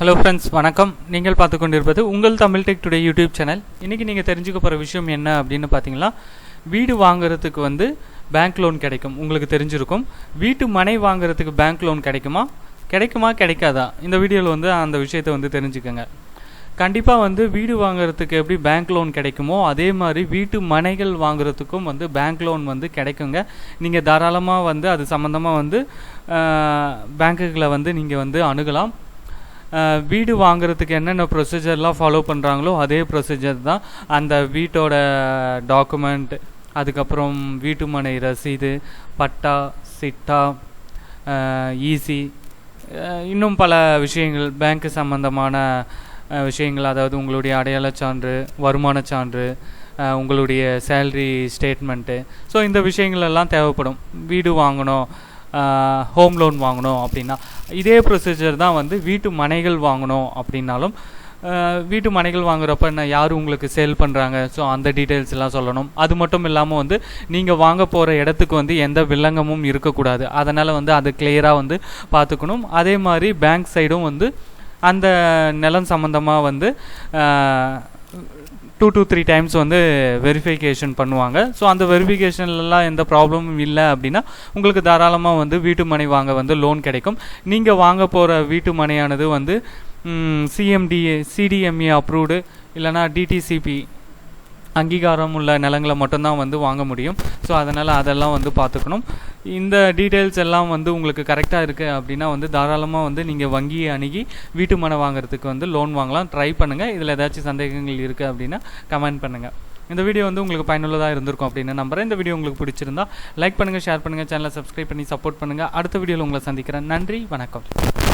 Hello friends வணக்கம். நீங்கள் பார்த்து கொண்டிருப்பது உங்கள் Tamil tech today YouTube channel இன்றைக்கி நீங்கள் தெரிஞ்சுக்க போகிற விஷயம் என்ன அப்படின்னு பார்த்தீங்கன்னா வீடு வாங்குறதுக்கு வந்து பேங்க் லோன் கிடைக்கும். உங்களுக்கு தெரிஞ்சிருக்கும். வீட்டு மனை வாங்குறதுக்கு பேங்க் லோன் கிடைக்குமா? கிடைக்குமா? கிடைக்காதா? இந்த வீடியோவில் வந்து அந்த விஷயத்தை வந்து தெரிஞ்சுக்கோங்க. கண்டிப்பாக வந்து வீடு வாங்குறதுக்கு எப்படி பேங்க் லோன் கிடைக்குமோ அதே மாதிரி வீட்டு மனைகள் வாங்குறதுக்கும் வந்து பேங்க் லோன் வந்து கிடைக்குங்க. நீங்கள் தாராளமாக வந்து அது சம்மந்தமாக வந்து பேங்க்குகளை வந்து நீங்கள் வந்து அணுகலாம். வீடு வாங்குறதுக்கு என்னென்ன ப்ரொசீஜர்லாம் ஃபாலோ பண்ணுறாங்களோ அதே ப்ரொசீஜர் தான். அந்த வீட்டோட டாக்குமெண்ட் அதுக்கப்புறம் வீட்டு மனை ரசீது பட்டா சிட்டா ஈசி இன்னும் பல விஷயங்கள் பேங்க்கு சம்மந்தமான விஷயங்கள் அதாவது உங்களுடைய அடையாளச் சான்று வருமானச் சான்று உங்களுடைய சேல்ரி ஸ்டேட்மெண்ட்டு ஸோ இந்த விஷயங்கள் எல்லாம் தேவைப்படும். வீடு வாங்கணும். ஹோம் லோன் வாங்கணும் அப்படின்னா இதே ப்ரொசீஜர் தான் வந்து வீட்டு மனைகள் வாங்கணும் அப்படின்னாலும் வீட்டு மனைகள் வாங்குறப்ப என்ன யார் உங்களுக்கு சேல் பண்ணுறாங்க ஸோ அந்த டீட்டெயில்ஸ் எல்லாம் சொல்லணும். அது மட்டும் இல்லாமல் வந்து நீங்கள் வாங்க போகிற இடத்துக்கு வந்து எந்த வில்லங்கமும் இருக்கக்கூடாது. அதனால் வந்து அது கிளியராக வந்து பார்த்துக்கணும். அதே மாதிரி பேங்க் சைடும் வந்து அந்த நிலம் சம்மந்தமாக வந்து டூ டூ த்ரீ டைம்ஸ் வந்து வெரிஃபிகேஷன் பண்ணுவாங்க. ஸோ அந்த வெரிஃபிகேஷன்லலாம் எந்த ப்ராப்ளமும் இல்லை அப்படின்னா உங்களுக்கு தாராளமாக வந்து வீட்டு மனை வாங்க வந்து லோன் கிடைக்கும். நீங்கள் வாங்க போகிற வீட்டு மனையானது வந்து சிஎம்டிஏ சிடிஎம்ஏ அப்ரூவ்டு இல்லைனா டிடிசிபி அங்கீகாரம் உள்ள நிலங்களை மட்டும்தான் வந்து வாங்க முடியும். ஸோ அதனால் அதெல்லாம் வந்து பார்த்துக்கணும். இந்த டீட்டெயில்ஸ் எல்லாம் வந்து உங்களுக்கு கரெக்டாக இருக்குது அப்படின்னா வந்து தாராளமாக வந்து நீங்கள் வங்கியை அணுகி வீட்டு மனை வாங்குறதுக்கு வந்து லோன் வாங்கலாம். ட்ரை பண்ணுங்கள் இதில் ஏதாச்சும் சந்தேகங்கள் இருக்குது அப்படின்னா கமெண்ட் பண்ணுங்கள் இந்த வீடியோ வந்து உங்களுக்கு பயனுள்ளதாக இருந்திருக்கும் அப்படின்னு நம்புகிறேன் இந்த வீடியோ உங்களுக்கு பிடிச்சிருந்தா லைக் பண்ணுங்கள் ஷேர் பண்ணுங்கள் சேனலை சப்ஸ்கிரைப் பண்ணி சப்போர்ட் பண்ணுங்கள் அடுத்த வீடியோவில் உங்களை சந்திக்கிறேன். நன்றி வணக்கம்.